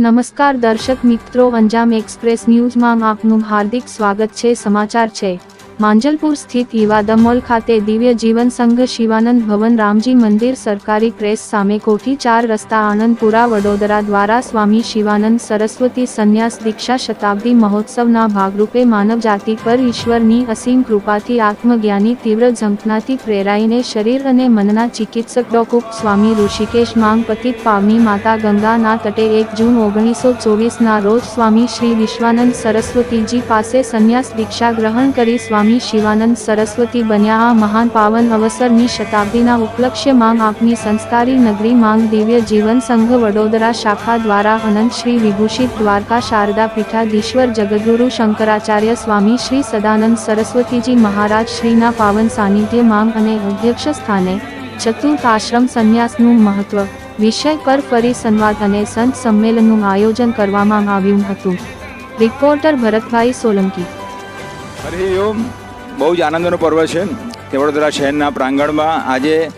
નમસ્કાર દર્શક મિત્રો અંજામ એક્સપ્રેસ ન્યૂઝમાં આપનું હાર્દિક સ્વાગત છે સમાચાર છે. માંજલપુર સ્થિત ઈવાદા ખાતે દિવ્ય જીવન સંઘ શિવાનંદ ભવન રામજી મંદિર સરકારી પ્રેસ સામે કોઠી ચાર રસ્તા આનંદપુરા વડોદરા દ્વારા સ્વામી શિવાનંદ સરસ્વતી સંન્યાસ દીક્ષા શતાબ્દી મહોત્સવના ભાગરૂપે માનવ જાતિ પર ઈશ્વરની અસીમ કૃપાથી આત્મજ્ઞાની તીવ્ર ઝંખનાથી પ્રેરાઈને શરીર અને મનના ચિકિત્સક ડોકુપ સ્વામી ઋષિકેશ માંગ પતિત પાવની માતા ગંગાના તટે એક જૂન ઓગણીસો ચોવીસના રોજ સ્વામી શ્રી વિશ્વાનંદ સરસ્વતીજી પાસે સંન્યાસ દીક્ષા ગ્રહણ કરી સ્વામી શિવાનંદ સરસ્વતી બન્યા આ મહાન પાવન અવસરની શતાબ્દીના ઉપલક્ષ્ય માંગ આપની સંસ્કારી નગરી માંગ દિવ્ય જીવન સંઘ વડોદરા શાખા દ્વારા અનંત શ્રી વિભૂષિત દ્વારકા શારદા પીઠાધીશ્વર જગદગુરુ શંકરાચાર્ય સ્વામી શ્રી સદાનંદ સરસ્વતીજી મહારાજ શ્રીના પાવન સાનિધ્ય માંગ અને અધ્યક્ષ સ્થાને ચતુર્થ આશ્રમ સંન્યાસનું મહત્વ વિષય પર ફરી સંવાદ અને સંત સંમેલનનું આયોજન કરવામાં આવ્યું હતું. રિપોર્ટર ભરતભાઈ સોલંકી. હરિ ઓમ. બહુ જ આનંદનો પર્વ છે. કે વડોદરા શહેરના પ્રાંગણમાં આજે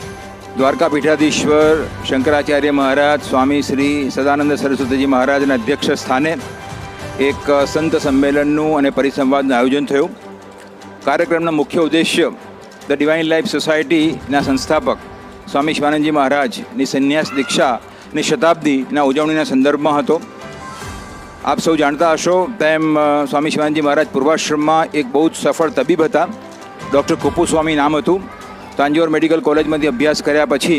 દ્વારકા પીઠાધીશ્વર શંકરાચાર્ય મહારાજ, સ્વામી શ્રી સદાનંદ સરસ્વતીજી મહારાજના અધ્યક્ષ સ્થાને એક સંત સંમેલનનું અને પરિસંવાદનું આયોજન થયું. કાર્યક્રમનો મુખ્ય ઉદ્દેશ્ય ધ ડિવાઇન લાઈફ સોસાયટીના સંસ્થાપક સ્વામી શિવાનંદજી મહારાજની સંન્યાસ દીક્ષાની શતાબ્દીના ઉજવણીના સંદર્ભમાં હતો. આપ સૌ જાણતા હશો તેમ સ્વામી શિવાનંદજી મહારાજ પૂર્વાશ્રમમાં એક બહુ જ સફળ તબીબ હતા. ડૉક્ટર કુપુસ્વામી નામ હતું. તાંજોર મેડિકલ કોલેજમાંથી અભ્યાસ કર્યા પછી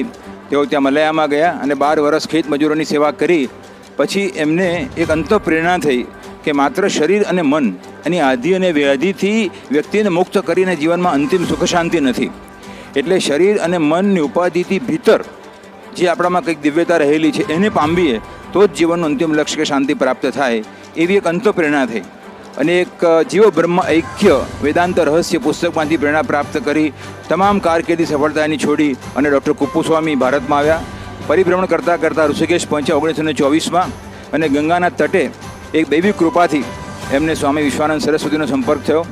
તેઓ ત્યાં મલયામાં ગયા અને બાર વર્ષ ખેત મજૂરોની સેવા કરી. પછી એમને એક અંત પ્રેરણા થઈ કે માત્ર શરીર અને મન, એની આધિ અને વ્યાધિથી વ્યક્તિને મુક્ત કરીને જીવનમાં અંતિમ સુખ શાંતિ નથી. એટલે શરીર અને મનની ઉપાધિથી ભીતર જે આપણામાં કંઈક દિવ્યતા રહેલી છે, એને પામવીએ તો જ જીવનનું અંતિમ લક્ષ્ય કે શાંતિ પ્રાપ્ત થાય એવી એક અંત પ્રેરણા થઈ. અને એક જીવ બ્રહ્મ ઐક્ય વેદાંત રહસ્ય પુસ્તકમાંથી પ્રેરણા પ્રાપ્ત કરી તમામ કારકિર્દી સફળતાની છોડી અને ડૉક્ટર કુપ્પુસ્વામી ભારતમાં આવ્યા. પરિભ્રમણ કરતાં કરતાં ઋષિકેશ પહોંચ્યા ઓગણીસો ને ચોવીસમાં અને ગંગાના તટે એક દૈવી કૃપાથી એમને સ્વામી વિશ્વાનંદ સરસ્વતીનો સંપર્ક થયો.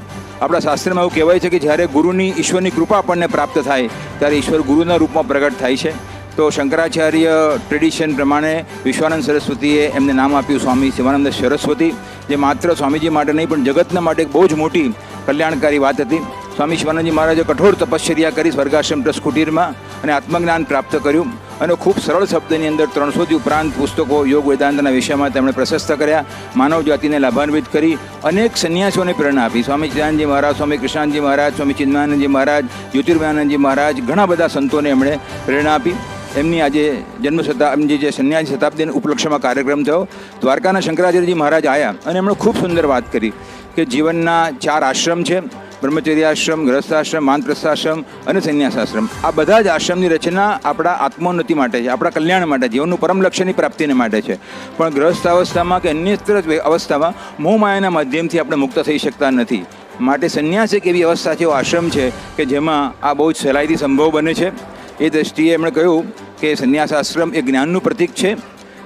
આપણા શાસ્ત્રમાં એવું કહેવાય છે કે જ્યારે ગુરુની ઈશ્વરની કૃપા આપણને પ્રાપ્ત થાય, ત્યારે ઈશ્વર ગુરુના રૂપમાં પ્રગટ થાય છે. તો શંકરાચાર્ય ટ્રેડિશન પ્રમાણે વિશ્વાનંદ સરસ્વતીએ એમને નામ આપ્યું સ્વામી શિવાનંદ સરસ્વતી, જે માત્ર સ્વામીજી માટે નહીં, પણ જગતના માટે બહુ જ મોટી કલ્યાણકારી વાત હતી. સ્વામી શિવાનંદજી મહારાજે કઠોર તપશ્ચર્યા કરી, સ્વર્ગાશ્રમ ટ્રસ્ટ કુટીરમાં અને આત્મજ્ઞાન પ્રાપ્ત કર્યું અને ખૂબ સરળ શબ્દની અંદર ત્રણસોથી ઉપરાંત પુસ્તકો, યોગ વેદાંતના વિષયમાં તેમણે પ્રશસ્ત કર્યા, માનવ જાતિને લાભાન્વિત કરી, અનેક સંન્યાસીઓને પ્રેરણા આપી. સ્વામી ચિદાનંદજી મહારાજ, સ્વામી કૃષ્ણાનંદજી મહારાજ, સ્વામી ચિન્માનંદજી મહારાજ જ્યોતિર્માનંદજી મહારાજ, ઘણા બધા સંતોને એમણે પ્રેરણા આપી. એમની આજે જન્મ શતાબ્દી જે સંન્યાસી શતાબ્દીના ઉપલક્ષ્યમાં કાર્યક્રમ થયો. દ્વારકાના શંકરાચાર્યજી મહારાજ આવ્યા અને એમણે ખૂબ સુંદર વાત કરી કે જીવનના ચાર આશ્રમ છે. બ્રહ્મચર્યાશ્રમ ગ્રહસ્થાશ્રમ માનપ્રસ્થાશ્રમ અને સંન્યાસાશ્રમ આ બધા જ આશ્રમની રચના આપણા આત્મોન્નતિ માટે છે, આપણા કલ્યાણ માટે, જીવનનું પરમ લક્ષ્યની પ્રાપ્તિને માટે છે. પણ ગ્રહસ્થ અવસ્થામાં કે અન્યત્ર અવસ્થામાં મોહ માયાના માધ્યમથી આપણે મુક્ત થઈ શકતા નથી. માટે સંન્યાસ એક એવી અવસ્થા છે, એવો આશ્રમ છે કે જેમાં આ બહુ જ સહેલાઈથી સંભવ બને છે. એ દ્રષ્ટિએ એમણે કહ્યું કે સંન્યાસ આશ્રમ એ જ્ઞાનનું પ્રતીક છે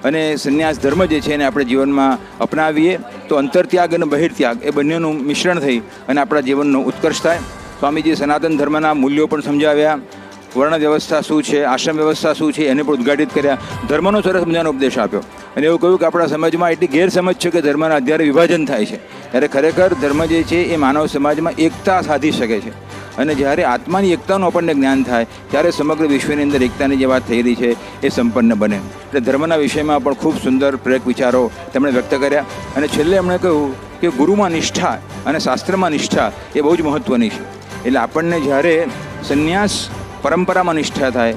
અને સંન્યાસ ધર્મ જે છે એને આપણે જીવનમાં અપનાવીએ તો અંતરત્યાગ અને બહિર્ત્યાગ એ બંનેનું મિશ્રણ થઈ અને આપણા જીવનનો ઉત્કર્ષ થાય. સ્વામીજી સનાતન ધર્મના મૂલ્યો પણ સમજાવ્યા. વર્ણ વ્યવસ્થા શું છે? આશ્રમ વ્યવસ્થા શું છે? એને પણ ઉદ્ઘાટિત કર્યા. ધર્મનો સરસ મજાનો ઉપદેશ આપ્યો. અને એવું કહ્યું કે આપણા સમાજમાં એટલી ગેરસમજ છે કે ધર્મના અત્યારે વિભાજન થાય છે. ત્યારે ખરેખર ધર્મ જે છે એ માનવ સમાજમાં એકતા સાધી શકે છે. અને જ્યારે આત્માની એકતાનું આપણને જ્ઞાન થાય, ત્યારે સમગ્ર વિશ્વની અંદર એકતાની જે વાત થઈ છે, એ સંપન્ન બને. એટલે ધર્મના વિષયમાં પણ ખૂબ સુંદર પ્રેરક વિચારો તેમણે વ્યક્ત કર્યા. અને છેલ્લે એમણે કહ્યું કે ગુરુમાં નિષ્ઠા અને શાસ્ત્રમાં નિષ્ઠા એ બહુ જ મહત્ત્વની છે. એટલે આપણને જ્યારે સંન્યાસ પરંપરામાં નિષ્ઠા થાય,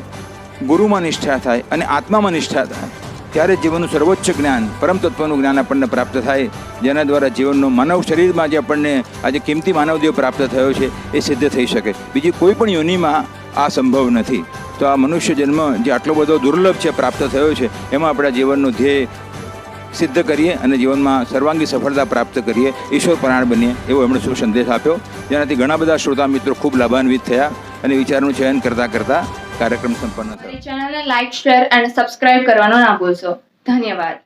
ગુરુમાં નિષ્ઠા થાય અને આત્મામાં નિષ્ઠા થાય ત્યારે જીવનનું સર્વોચ્ચ જ્ઞાન, પરમ તત્વનું જ્ઞાન આપણને પ્રાપ્ત થાય, જેના દ્વારા જીવનનો માનવ શરીરમાં જે આપણને આજે કિંમતી માનવદેવ પ્રાપ્ત થયો છે, એ સિદ્ધ થઈ શકે. બીજી કોઈ પણ યોનિમાં આ સંભવ નથી. તો આ મનુષ્ય જન્મ જે આટલો બધો દુર્લભ છે, પ્રાપ્ત થયો છે, એમાં આપણા જીવનનું ધ્યેય સિદ્ધ કરીએ અને જીવનમાં સર્વાંગી સફળતા પ્રાપ્ત કરીએ, ઈશ્વર પરાયણ બનીએ, એવો એમણે શું સંદેશ આપ્યો. જેનાથી ઘણા બધા શ્રોતા મિત્રો ખૂબ લાભાન્વિત થયા અને વિચારનું ચયન કરતાં કરતાં કાર્યક્રમ સંપન્ન થયો ચેનલને લાઇક શેર અને સબસ્ક્રાઇબ કરવાનો ના ભૂલશો. ધન્યવાદ.